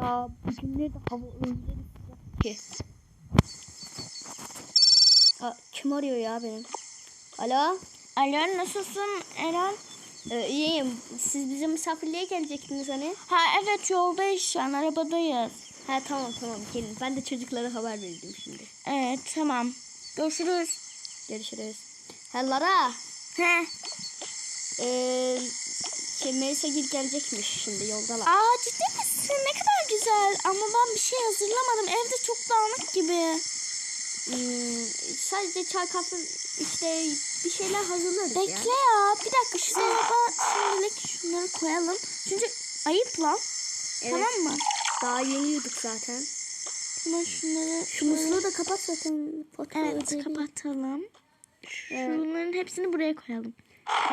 Aa, bugünlerde hava öyle ki. Aa, kim arıyor ya benim? Alo? Alo nasılsın Eren? Ee, iyiyim. Siz bizim misafirliğe gelecektiniz hani. Ha evet yoldayız şu an arabadayız. Ha tamam tamam gelin. Ben de çocuklara haber verdim şimdi. Evet tamam. Görüşürüz. Görüşürüz. Ha Lara. He. Ee, şey Melisa gelecekmiş şimdi yoldalar. Aa ciddi misin? Ne kadar güzel. Ama ben bir şey hazırlamadım. Evde çok dağınık gibi. Hmm, sadece çay kahve işte bir şeyler hazırlarız Bekle ya. ya. Bir dakika şu dolaba şimdilik şunları koyalım. Çünkü ayıp lan. Evet. Tamam mı? Daha yeni yuduk zaten. Tamam şunları Şu musluğu da kapat zaten. Evet ödeyelim. kapatalım. Şunların hepsini buraya koyalım.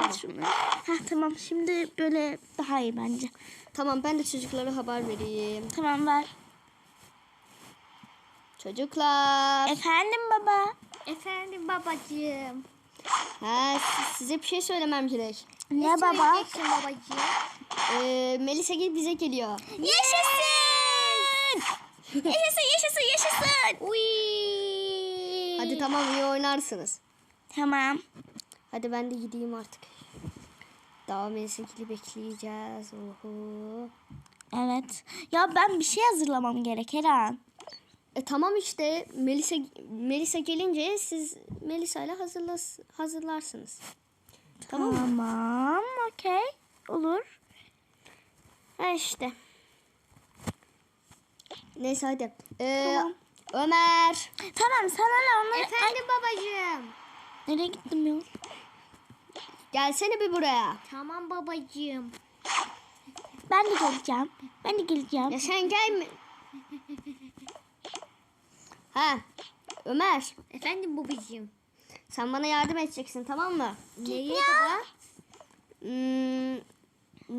Evet, şunları. Heh, tamam şimdi böyle daha iyi bence. Tamam ben de çocuklara haber vereyim. Tamam ver. Çocuklar. Efendim baba. Efendim babacığım. Ha, si- size bir şey söylemem gerek. Ne baba? babacığım? Ee, Melisa Gil bize geliyor. Yaşasın! yaşasın yaşasın yaşasın. Hadi tamam iyi oynarsınız. Tamam. Hadi ben de gideyim artık. Daha Melisa Gil'i bekleyeceğiz. Oho. Evet. Ya ben bir şey hazırlamam gerek Eren. E tamam işte Melisa Melisa gelince siz Melisa ile hazırlas hazırlarsınız. Tamam? Tamam. Okey. Olur. Ha işte. Neyse hadi. Ee, Tamam. Ömer. Tamam sana ne onları... Efendim babacığım. Ay, nereye gittim ya? Gelsene bir buraya. Tamam babacığım. Ben de geleceğim. Ben de geleceğim. Ya sen gelme. Ha. Ömer. Efendim babacığım. Sen bana yardım edeceksin tamam mı? Neye Ya. baba? Hmm,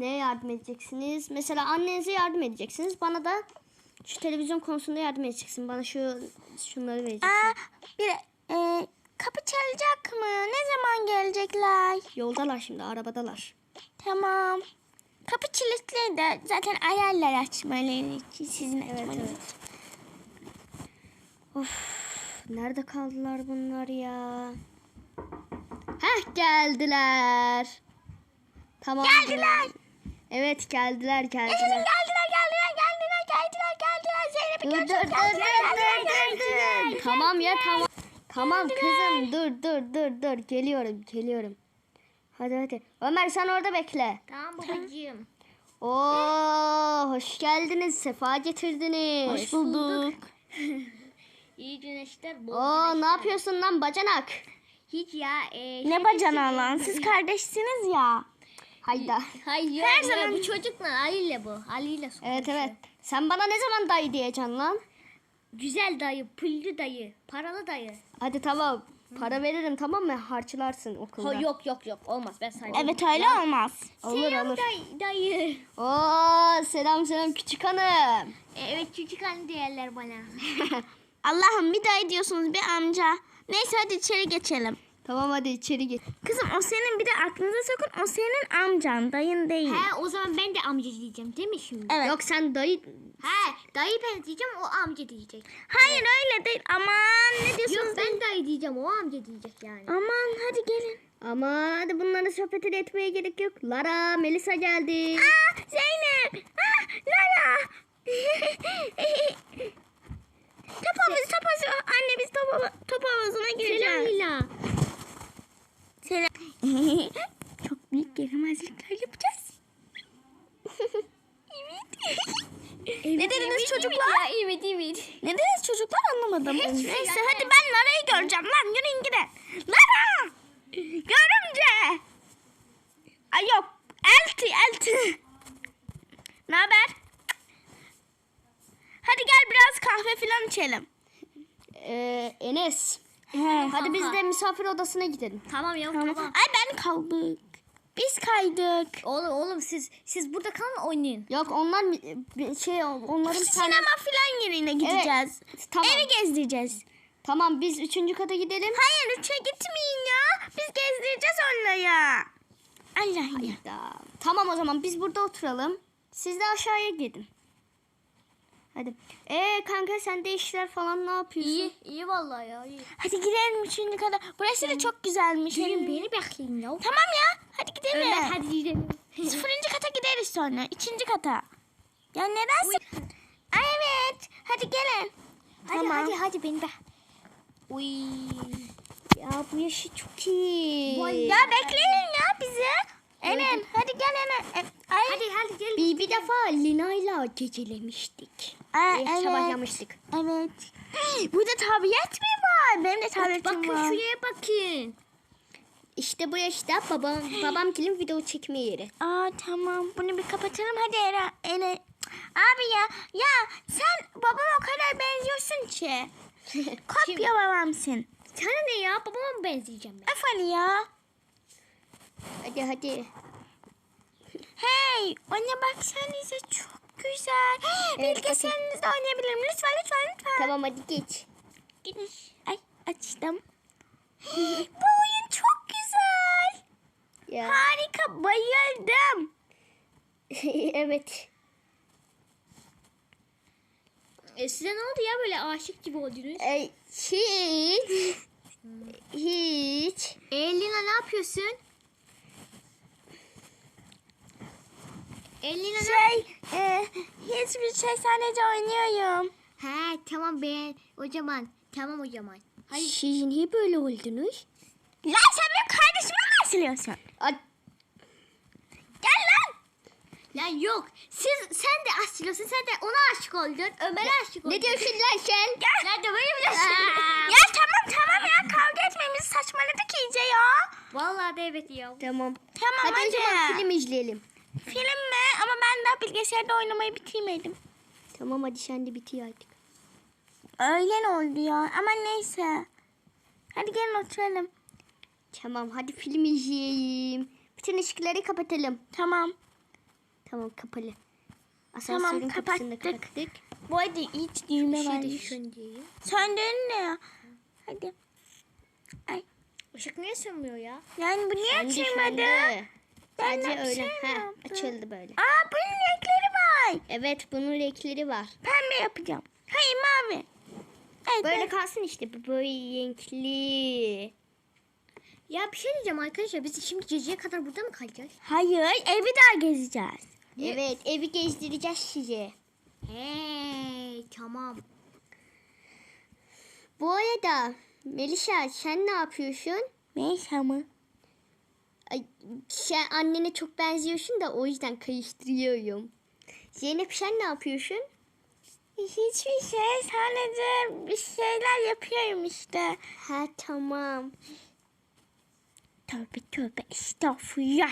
neye yardım edeceksiniz? Mesela annenize yardım edeceksiniz. Bana da şu televizyon konusunda yardım edeceksin. Bana şu şunları vereceksin. Aa, bir e, kapı çalacak mı? Ne zaman gelecekler? Yoldalar şimdi arabadalar. Tamam. Kapı kilitli de zaten ayarlar açmaları için sizin Evet açmanız. evet. Of, nerede kaldılar bunlar ya? Heh geldiler. Tamam. Geldiler. Evet geldiler Yaşasın geldiler. geldiler geldiler geldiler geldiler geldiler. Zeynep'i göreceğiz. dur dur Geldiler, dur dur geldiler, dur. Tamam ya geldiler. tamam. Tamam kızım dur dur dur dur. Geliyorum geliyorum. Hadi hadi. Ömer sen orada bekle. Tamam babacığım. Oo hoş geldiniz. Sefa getirdiniz. Hoş bulduk. İyi güneşler. Bol Oo güneşler. ne yapıyorsun lan bacanak? Hiç ya. E, Ne bacana lan? Siz kardeşsiniz ya. Hayda. Hayır. Her zaman- Bu çocukla Ali ile bu. Ali ile Evet evet. Sen bana ne zaman dayı diyeceksin lan? Güzel dayı, püllü dayı, paralı dayı. Hadi tamam. Para veririm tamam mı? Harçlarsın okulda. Ha, yok yok yok olmaz ben saymam. Evet öyle olmaz. Olur Selam olur. Dayı, dayı. Oo selam selam küçük hanım. Evet çocuk anne diyorlar bana. Allah'ım bir dayı diyorsunuz bir amca. Neyse hadi içeri geçelim. Tamam hadi içeri git. Kızım o senin bir de aklınıza sokun o senin amcan dayın değil. He o zaman ben de amca diyeceğim değil mi şimdi? Evet. Yok sen dayı He dayı ben diyeceğim o amca diyecek. Hayır öyle değil. Aman ne diyorsunuz? Yok ben dayı diyeceğim o amca diyecek yani. Aman hadi gelin. Ama hadi bunların sohbetini etmeye gerek yok. Lara, Melisa geldi. Aa Zeynep. Aa Lara. top havuzu top havuzu. Anne biz top, top havuzuna Selam gireceğiz. Lila. Selam. Çok büyük gelemezlikler yapacağız. evet. ne dediniz çocuklar? Ya, evet evet. Ne dediniz çocuklar anlamadım. Hiçbir şey Neyse yani. hadi ben Lara'yı göreceğim lan yürüyün gidin. Lara! Görümce! Ay yok. Elti elti. Ne haber? Hadi gel biraz kahve falan içelim. Ee, Enes. He. Hadi biz de misafir odasına gidelim. Tamam ya Tamam. tamam. Ay ben kaldık. Biz kaydık. Oğlum oğlum siz siz burada kalın oynayın. Yok onlar şey onların bir tane... Sinema falan yerine gideceğiz. Tamam. Evi gezdireceğiz. Tamam biz üçüncü kata gidelim. Hayır üçe gitmeyin ya. Biz gezdireceğiz onları. Allah ya. Tamam o zaman biz burada oturalım. Siz de aşağıya gidin. Hadi. Ee kanka sen de işler falan ne yapıyorsun? İyi, iyi vallahi ya. iyi. Hadi gidelim üçüncü kata. Burası da çok güzelmiş. Bugün beni bekleyin ya. Tamam ya. Hadi gidelim. Ömer hadi gidelim. Sıfırıncı kata gideriz sonra. İkinci kata. Ya neden? Ay evet. Hadi gelin. Hadi Tamam. hadi hadi beni de. Uy. Ya bu yaşı çok iyi. Ya bekleyin ya bizi. Enen hadi gel Enen. E, Ay. Hadi hadi gel. Bir, bir defa Lina'yla gecelemiştik. Aa, Ee, evet. Sabahlamıştık. Evet. Burada tablet mi var? Benim de tabletim Bakın var. şuraya bakın. İşte bu yaşta babam babam kilim video çekme yeri. Aa tamam. Bunu bir kapatalım. Hadi Eren. Eren. Abi ya. Ya sen babama o kadar benziyorsun ki. Kopya babamsın. Sana ne ya? Babama mı benzeyeceğim ben? Ali ya. hadi hadi. Hey. Anne baksanıza çok güzel. Evet, Bilgisayarınızda oynayabilirim. Lütfen lütfen lütfen. Tamam hadi geç. Gidiş. Ay açtım. Bu oyun çok güzel. Ya. Harika. Bayıldım. evet. E size ne oldu ya böyle aşık gibi oldunuz? Ee, hiç. Hiç. E Lina ne yapıyorsun? E Lina ne Şey, e, hiçbir şey sadece oynuyorum. He tamam ben o zaman. Tamam o zaman. Hadi. Siz niye böyle oldunuz? Lan sen benim kardeşime asılıyorsun? Ay, Gel lan. Lan yok. Siz sen de aşıklısın. Sen de ona aşık oldun. Ömer'e aşık oldun. ne diyorsun lan sen? Gel. Lan de böyle biliyorsun. Ya tamam tamam ya kavga etmemiz saçmaladık iyice ya. Vallahi de evet ya. Tamam. Tamam Hadi, hadi. o zaman film izleyelim. Film mi? Ama ben daha bilgisayarda oynamayı bitirmedim. Tamam hadi sen de bitiyor artık. Öğlen oldu ya ama neyse. Hadi gelin oturalım. Tamam hadi film izleyeyim. Bütün ışıkları kapatalım. Tamam. Tamam kapalı. Tamam, Asansörün kapısını kapattık. kapattık. Bu arada hiç düğme şey söndüreyim. Söndürün ne ya? Hadi. Ay. Işık niye sönmüyor ya? Yani bu niye açılmadı? Ben Sadece öyle. Ha, açıldı böyle. Aa bunun renkleri var. Evet bunun renkleri var. Pembe yapacağım. Hayır mavi. Evet. Böyle Böyle kalsın işte bu böyle renkli. Ya bir şey diyeceğim arkadaşlar. Biz şimdi geceye kadar burada mı kalacağız? Hayır evi daha gezeceğiz. Evet evi gezdireceğiz size. Hey tamam. Bu arada Melisa sen ne yapıyorsun? Neyse ama. Ay, sen annene çok benziyorsun da o yüzden karıştırıyorum. Zeynep sen ne yapıyorsun? Hiçbir şey sadece bir şeyler yapıyorum işte. Ha tamam. Tövbe tövbe estağfurullah.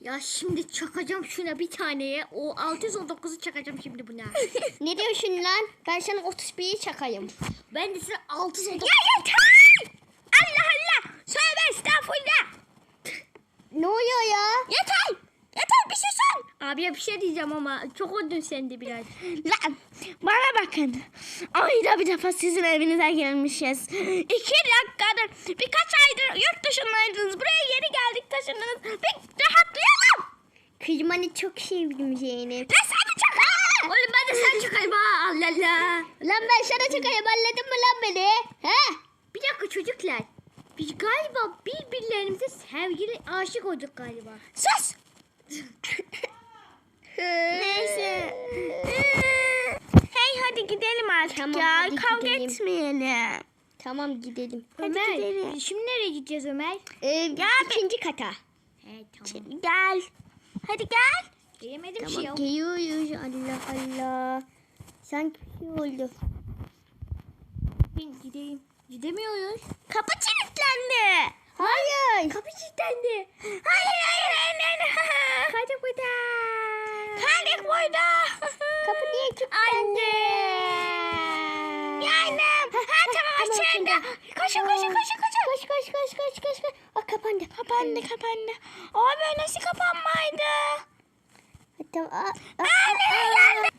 Ya şimdi çakacağım şuna bir taneye. O 619'u çakacağım şimdi buna. Ne diyorsun lan? Ben sana 31'i çakayım. ben de size 619 Ya yeter! Allah Allah! Tövbe estağfurullah! Ne oluyor ya? Yeter! Yeter bir şey son! Abi ya bir şey diyeceğim ama çok oldun sen de biraz. Lan bana bakın. Ayda bir defa sizin evinize gelmişiz. İki dakikadır birkaç aydır yurt dışındaydınız. Buraya yeni geldik taşındınız. Bir rahatlayalım. Kızmanı çok sevdim Zeynep. Ne seni çok Oğlum ben de sen çıkayım ha. Allah Allah. Lan ben sana çakayım anladın mı lan beni? He? Bir dakika çocuklar. Biz galiba birbirlerimize sevgili aşık olduk galiba. Sus! Neyse. hey hadi gidelim artık Tamam, ya. hadi Kavga gidelim. etmeyelim. Tamam gidelim. Ömer gidelim. şimdi nereye gideceğiz Ömer? Ee, ikinci kata. He tamam. Gel. Hadi gel. Diyemedim şey Tamam yok. geliyoruz. Allah Allah. Sanki bir şey oldu. Ben gideyim. Gidemiyoruz. Kapı kilitlendi. Hayır. Kapı kilitlendi. Hayır hayır hayır hayır. Hadi burada. Kaldık burada. Kapı niye kilitlendi? Anne. Yanım. Ha tamam açıldı. Koşun koşun koşun koşun. Koş koş koş koş koş. koş. Aa, kapandı. Kapandı kapandı. Abi nasıl kapanmaydı? Tamam. Aa, aa, aa.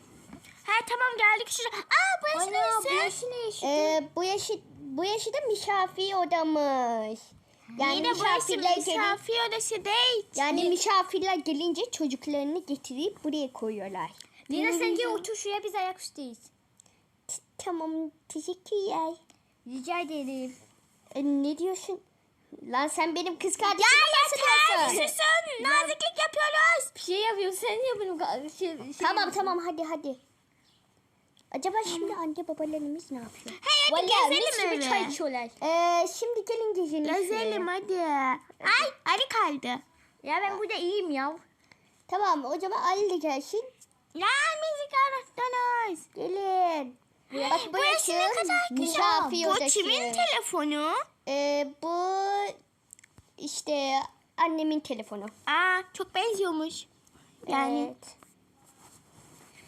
Ha tamam geldik şuraya. Aa burası neresi? Ee, bu yaşı bu yaşı da misafir odamız. Yani Yine burası misafirler gelin, misafir odası değil. yani misafirler gelince çocuklarını getirip buraya koyuyorlar. Lina sen gel otur şuraya biz ayaküstüyüz. tamam teşekkürler. Rica ederim. E, ne diyorsun? Lan sen benim kız kardeşime bahsediyorsun. Susun. Naziklik yapıyoruz. Bir şey yapıyorum sen yapın. Şey, şey Tamam tamam hadi hadi. Acaba şimdi anne babalarımız ne yapıyor? Hey hadi Vallahi mis gezelim gibi eve. çay içiyorlar. Ee, şimdi gelin gezelim. Gezelim hadi. Ay Ali kaldı. Ya ben burada iyiyim ya. Tamam o zaman Ali de gelsin. Ya müzik öğretmeniz. Gelin. Bak Burası ne kadar güzel. misafir Bu odası. kimin telefonu? Ee, bu işte annemin telefonu. Aa çok benziyormuş. Yani Evet.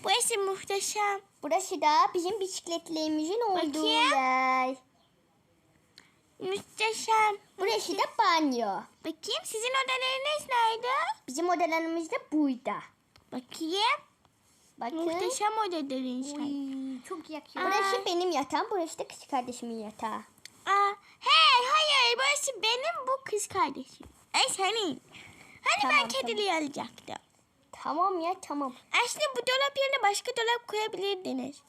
bu esim muhteşem. Burası da bizim bisikletlerimizin olduğu Bakayım. yer. Muhteşem. Burası da banyo. Bakayım sizin odalarınız nerede? Bizim odalarımız da burada. Bakayım. Bakın. Muhteşem. Uy, çok yakıyor. Burası benim yatağım, burası da kız kardeşimin yatağı. Aa, hey hayır burası benim bu kız kardeşim. Ay senin. Hani Tamam, ben kediliği alacaktım. Tamam ya tamam. Aslında bu dolap yerine başka dolap koyabilirdiniz.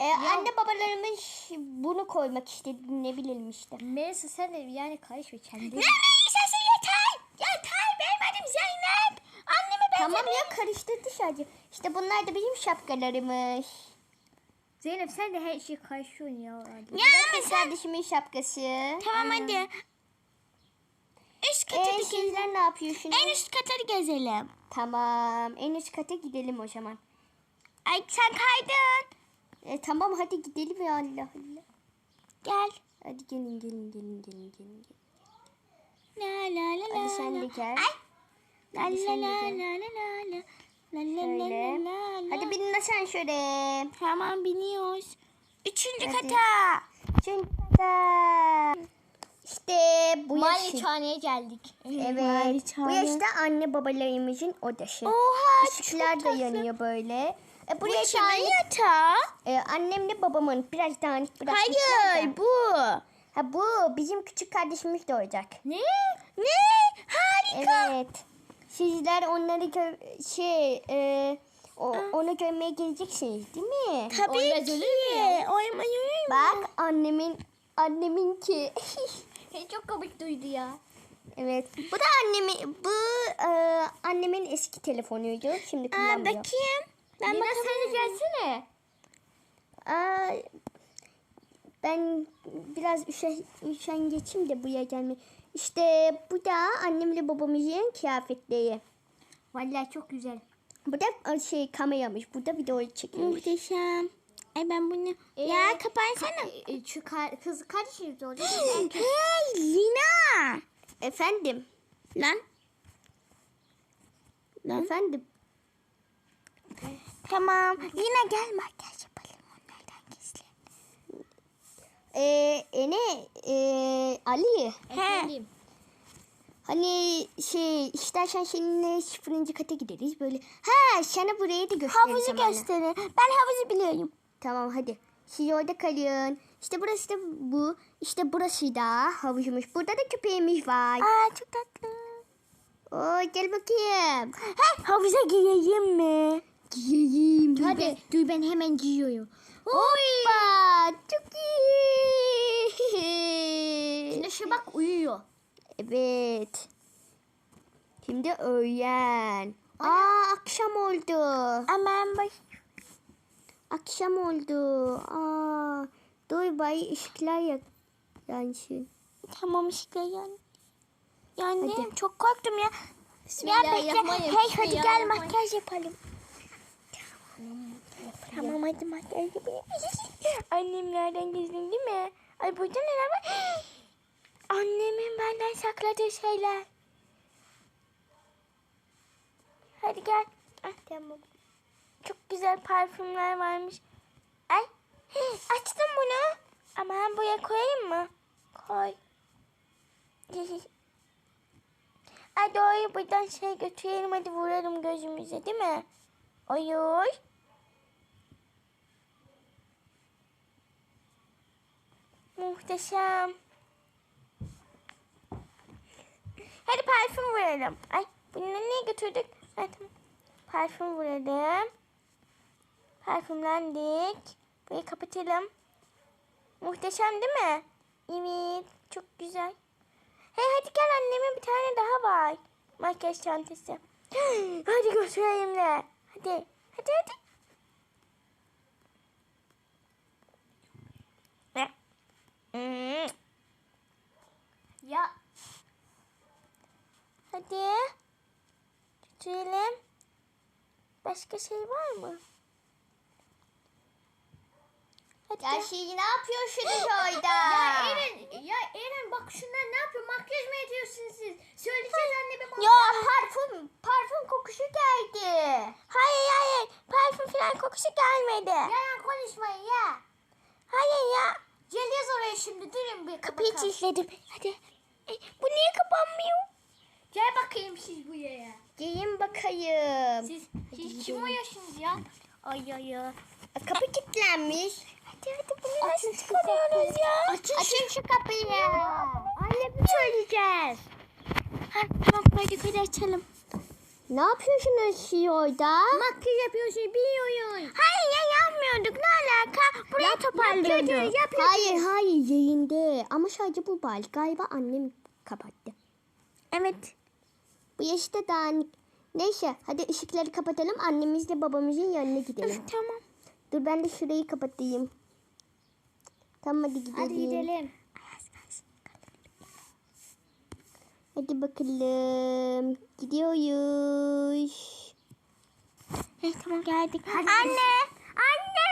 Ee, anne babalarımız bunu koymak istedi ne bilelim işte. Melisa sen de yani karışma kendi. Ne neyse yeter. Yeter benim adım Zeynep. Anneme ben Tamam ya karıştırdı sadece. İşte bunlar da bizim şapkalarımız. Zeynep sen de her şey karışıyorsun ya. Ya ama sen... kardeşimin şapkası. Tamam hadi. Üst katı Ee, gezelim. ne yapıyorsunuz? En üst katı gezelim. Tamam en üst kata gidelim o zaman. Ay sen kaydın. Ee, tamam hadi gidelim ya Allah Allah. Gel. Hadi gelin gelin gelin gelin gelin. gelin. La la la la. Hadi sen de gel. Ay. La la la la la la la. La la la Şöyle. la la la. Hadi bin de sen şöyle. Tamam biniyoruz. Üçüncü Hadi. kata. Çünkü kata. İşte bu yaşı. Malikaneye geldik. Evet. Bu Maliçhane. yaşta anne babalarımızın odası. Oha Işıklar da yanıyor böyle. E, Bu buraya kimin dağınık. yatağı? E, annemle babamın biraz dağınık bırakmışlar Hayır da. bu. Ha bu bizim küçük kardeşimiz de olacak. Ne? Ne? Harika. Evet. Sizler onları gö- şey e, o, onu görmeye geleceksiniz değil mi? Tabii Olmaz ki. ya? Olur mu? Bak annemin annemin ki. Çok komik duydu ya. evet. Bu da annemin bu e, annemin eski telefonuydu. Şimdi Aa, kullanmıyor. bakayım. Ben Lina sen de gelsene. Aa, ben biraz üşen, üşen geçeyim de buraya gelme. İşte bu da annemle babamızın kıyafetleri. Vallahi çok güzel. Bu da şey kameramış. Bu da video çekiyormuş. Muhteşem. Ay ben bunu... Ee, ya kapansana. E, Şu kar, kız kardeşiniz oldu. hey Lina. Efendim. Lan. Lan. Efendim. Tamam. Lina gel makyaj yapalım onlardan gizli. Ee, e ne? Ee, Ali. Efendim. Hani şey istersen seninle sıfırıncı kata gideriz böyle. Ha sana burayı da göstereyim. Havuzu gösterin. Ben havuzu biliyorum. Tamam hadi. Siz orada kalın. İşte burası da bu. İşte burası da havuzumuz. Burada da köpeğimiz var. Aa çok tatlı. Oo, gel bakayım. Hey havuza gireyim mi? Giyeyim. dur Hadi be. dur ben hemen giyiyorum. Hoppa. Çok iyi. Güneşe bak uyuyor. Evet. Şimdi öğlen. Aa akşam oldu. Aman bak. Akşam oldu. Aa. Dur bay ışıklar yak. Yansın. Tamam işte yan. Yandım. Hadi. Çok korktum ya. Ya bekle. Hey hadi gel makyaj yapalım. Tamam hadi makyaj yapalım. Annem nereden gizdin değil mi? Ay burada neler var? Annemin benden sakladığı şeyler. Hadi gel. Ah, tamam. Çok güzel parfümler varmış. Ay açtım bunu. Ama ben buraya koyayım mı? Koy. Ay doğru buradan şey götürelim hadi vuralım gözümüze değil mi? Oyuy. Muhteşem. Hadi parfüm vuralım. Ay bunu niye götürdük? Ay, tamam. Parfüm vuralım. Parfümlendik. Burayı kapatalım. Muhteşem değil mi? Evet. Çok güzel. Hey hadi gel annemin bir tane daha var. Makyaj çantası. hadi götüreyim de. Hadi. Hadi hadi. Hmm. Ya Hadi. Götürelim. Başka şey var mı? Hadi. Ya şey ne yapıyorsunuz orada? ya Eren ya Eren bak şunlar ne yapıyor? Makyaj mı ediyorsunuz siz? Söyleyeceğiz anneme bana. Ya parfüm, parfüm kokusu geldi. Hayır hayır, parfüm falan kokusu gelmedi. Yalan konuşmayın ya. Hayır ya. Geleceğiz oraya şimdi. Durun bir Kapıyı bakalım. kilitledim. Hadi. Ay, bu niye kapanmıyor? Gel bakayım siz buraya. Gelin bakayım. Siz, siz kim oynuyorsunuz ya? Ay ay ay. Kapı kilitlenmiş. Hadi hadi bunu nasıl çıkarıyoruz ya? Açın şu kapıyı. Annemi söyleyeceğiz. Ha, tamam hadi hadi açalım. Ne yapıyorsunuz siz orada? Makyaj yapıyorsun biliyorum. Hayır ya yapmıyorduk ne alaka? Buraya toparlıyorduk. Hayır hayır yayında. Ama sadece bu bal. Galiba annem kapattı. Evet. Bu yaşta dağınık. Neyse hadi ışıkları kapatalım. Annemizle babamızın yanına gidelim. Tamam. Dur ben de şurayı kapatayım. Tamam hadi gidelim. Hadi gidelim. Hadi bakalım. Gidiyoruz. Eh, tamam geldik. Anne. Anne.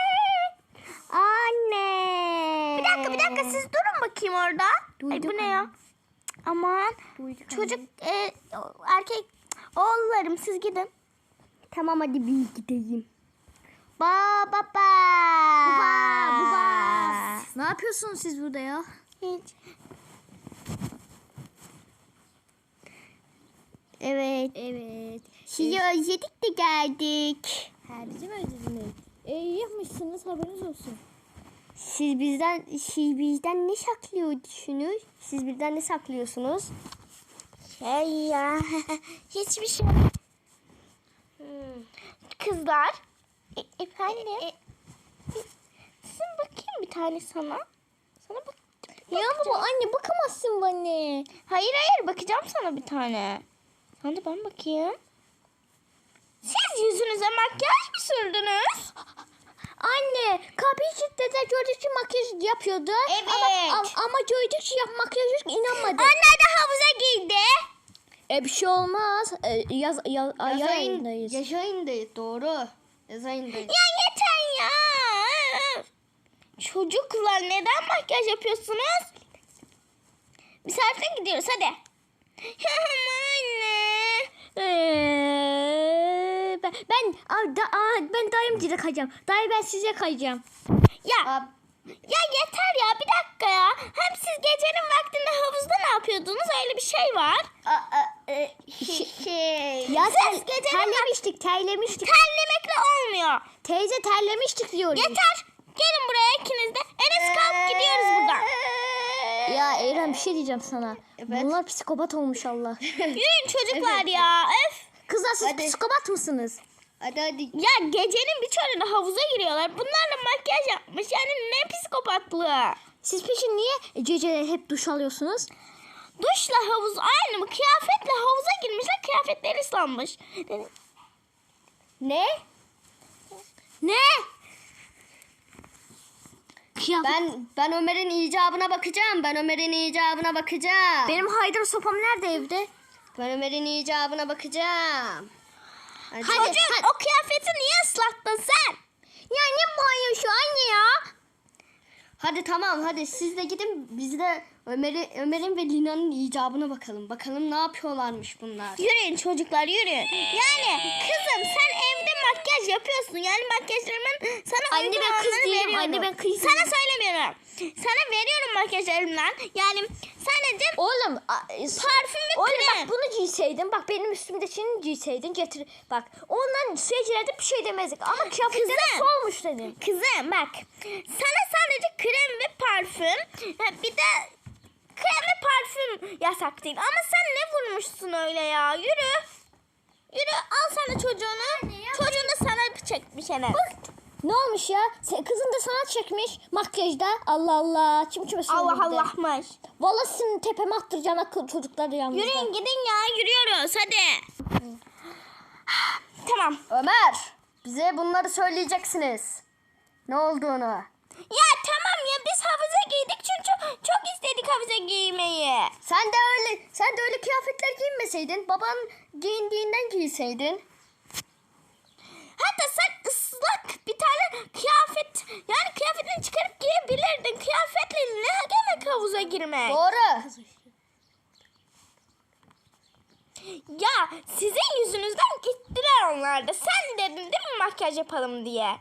Anne. Bir dakika bir dakika siz durun bakayım orada. Ay bu ne ya? Aman. Çocuk e, erkek oğullarım siz gidin. Tamam hadi bir gideyim. Ba ba ba. Baba, baba. Ne yapıyorsunuz siz burada ya? Hiç. Evet. Evet. Sizi özledik de geldik. Ha, bizi mi özlediniz? E, iyi yapmışsınız haberiniz olsun. Siz bizden siz bizden ne saklıyorsunuz? Siz bizden ne saklıyorsunuz? Şey ya. Hiçbir şey. Kızlar. E, efendim. Sen bakayım bir tane sana. Sana bak. Ya baba anne bakamazsın bana. Hayır hayır bakacağım sana bir tane. Sana da ben bakayım. Siz yüzünüze makyaj mı sürdünüz? Anne kapıyı kilitlediler gördük ki makyaj yapıyordu. Evet. Ama, ama, ama gördük ki yap makyaj yok inanmadık. Onlar da havuza girdi. E bir şey olmaz. E, yaz, yaz, yaz, Yaz ayındayız. Yaz ayındayız doğru. Yaz ayındayız. Ya. Çocuklar neden makyaj yapıyorsunuz? Harfle gidiyoruz hadi. Anne. Ee, ben ben, da, ben dayım kayacağım. Dayı ben size kayacağım. Ya Ab, ya yeter ya bir dakika ya. Hem siz gecenin vaktinde havuzda ne yapıyordunuz? Öyle bir şey var. a, a, e, şey. Ya Siz ter, gecenin terlemiştik terlemiştik. Terlemekle olmuyor. Teyze terlemiştik diyorum. Yeter. Gelin buraya ikiniz de. Enes kalk gidiyoruz buradan. Ya Eren bir şey diyeceğim sana. Evet. Bunlar psikopat olmuş Allah. Yürüyün çocuklar ya. Öf. Kızlar siz Hadi. psikopat mısınız? Hadi hadi. Ya gecenin bir köründe havuza giriyorlar. Bunlarla makyaj yapmış. Yani ne psikopatlığı. Siz peki niye geceleri hep duş alıyorsunuz? Duşla havuz aynı mı? Kıyafetle havuza girmişler. Kıyafetleri ıslanmış. Ne? Ne? Kıyafet. Ben ben Ömer'in icabına bakacağım. Ben Ömer'in icabına bakacağım. Benim haydar sopam nerede evde? Ben Ömer'in icabına bakacağım. Hadi. Çocuğum o kıyafeti niye ıslattın sen? Ya ne banyo şu anne ya? Hadi tamam hadi siz de gidin biz de Ömer'i Ömer'in ve Lina'nın icabına bakalım. Bakalım ne yapıyorlarmış bunlar. Yürüyün çocuklar yürüyün. Yani kızım sen makyaj yapıyorsun. Yani makyajlarımın sana Anne ben kız değilim, veriyorum. anne ben kız Sana söylemiyorum. Sana veriyorum makyajlarımdan. Yani sadece Oğlum Parfüm ve Oğlum krem. bak bunu giyseydin bak benim üstümde senin giyseydin getir bak ondan seyircilerde bir şey demezdik ama kıyafetlerin Kızım. solmuş dedin. Kızım bak sana sadece krem ve parfüm bir de krem ve parfüm yasak değil. Ama sen ne vurmuşsun öyle ya yürü. Yürü al sana çocuğunu. Çocuğunu sana çekmiş Enes. Ne olmuş ya? Se- Kızın da sana çekmiş makyajda. Allah Allah. Kim kime Allah söyledi? Allah'mış. Vallahi sizin tepeme attıracağım akıl çocukları yalnız. Yürüyün gidin ya yürüyoruz hadi. tamam. Ömer bize bunları söyleyeceksiniz. Ne olduğunu. Ya havuza giydik çünkü çok istedik havuza giymeyi. Sen de öyle sen de öyle kıyafetler giyinmeseydin. Baban giyindiğinden giyseydin. Hatta sen ıslak bir tane kıyafet yani kıyafetini çıkarıp giyebilirdin. Kıyafetle ne demek havuza girmek? Doğru. Ya sizin yüzünüzden gittiler onlar da. Sen dedin değil mi makyaj yapalım diye.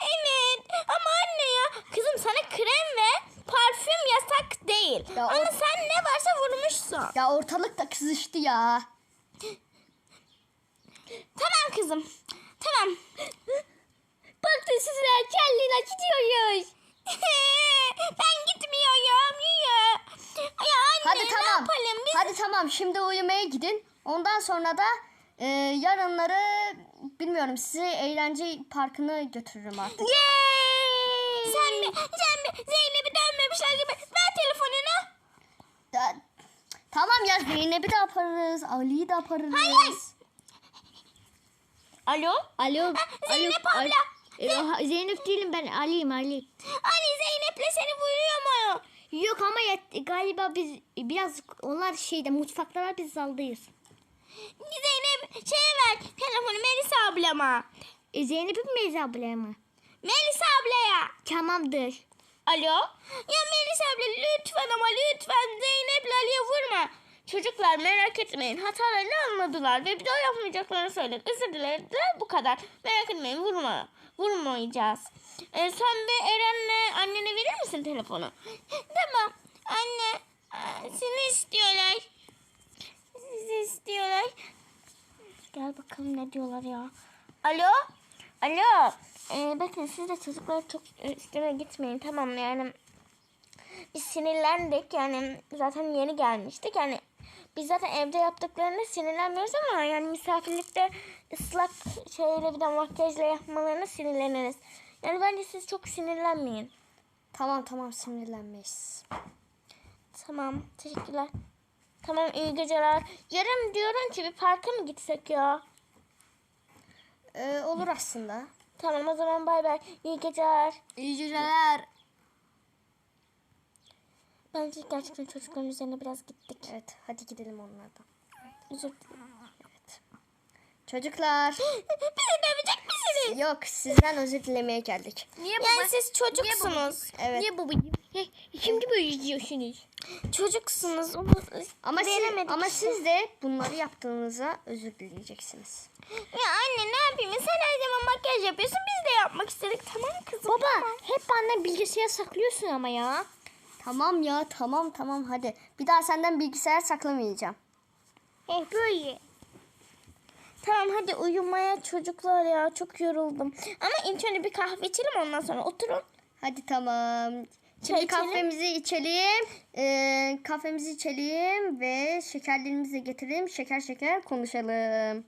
Evet ama anne ya kızım sana krem ve parfüm yasak değil. Ya ama sen ne varsa vurmuşsun. Ya ortalık da kızıştı ya. Tamam kızım. Tamam. Bakın sizler kendine gidiyoruz. ben gitmiyorum. Yürü. Ya anne Hadi ne tamam. yapalım biz? Hadi tamam şimdi uyumaya gidin. Ondan sonra da e, yarınları bilmiyorum sizi eğlence parkına götürürüm artık. Yay! Sen mi? Sen mi? Zeynep'i dönmemişler gibi. Ver telefonunu. Tamam ya Zeynep'i de yaparız. Ali'yi de yaparız. Hayır. Alo? Alo. Ha, Zeynep alo, abla. Alo, E, ha- Zeynep değilim ben Ali'yim Ali. Ali Zeynep'le seni vuruyor mu? Yok ama ya- galiba biz biraz onlar şeyde mutfaktalar biz zaldayız. Zeynep şeye ver. Telefonu Melisa ablama. E, Zeynep'in Meyza ablaya mı? Melisa ablaya. Tamamdır. Alo? Ya Melisa abla lütfen ama lütfen Zeynep'le Ali'ye vurma. Çocuklar merak etmeyin hatalarını anladılar ve bir daha yapmayacaklarını söyledi. Özür dilediler bu kadar. Merak etmeyin vurma. Vurmayacağız. Ee, sen bir Eren'le annene verir misin telefonu? tamam. Anne e, seni istiyorlar. Sizi istiyorlar. Gel bakalım ne diyorlar ya. Alo? Alo. Ee, bakın siz de çocuklar çok üstüne gitmeyin tamam mı? yani biz sinirlendik yani zaten yeni gelmiştik yani biz zaten evde yaptıklarını sinirlenmiyoruz ama yani misafirlikte ıslak şeyle bir de makyajla yapmalarına sinirleniriz. Yani bence siz çok sinirlenmeyin. Tamam tamam sinirlenmeyiz. Tamam teşekkürler. Tamam iyi geceler. Yarın diyorum ki bir parka mı gitsek ya? Ee, olur aslında. Tamam o zaman bay bay. İyi geceler. İyi geceler. Bence gerçekten çocukların üzerine biraz gittik. Evet hadi gidelim onlardan. Özür dilerim. Çocuklar. Beni dövecek misiniz? Yok sizden özür dilemeye geldik. Niye Yani siz çocuksunuz. Evet. Niye babacığım? Şimdi böyle izliyorsunuz. Çocuksunuz. Onu Ama siz, veremedik ama siz de bunları yaptığınıza özür dileyeceksiniz. Ya anne ne yapayım? Sen her zaman makyaj yapıyorsun. Biz de yapmak istedik. Tamam kızım. Baba tamam. hep anne bilgisayar saklıyorsun ama ya. Tamam ya tamam tamam hadi. Bir daha senden bilgisayar saklamayacağım. Eh böyle. Tamam hadi uyumaya çocuklar ya. Çok yoruldum. Ama ilk önce bir kahve içelim ondan sonra oturun. Hadi tamam. Çay Şimdi içelim. kahvemizi içelim. Ee, kahvemizi içelim ve şekerlerimizi getirelim. Şeker şeker konuşalım.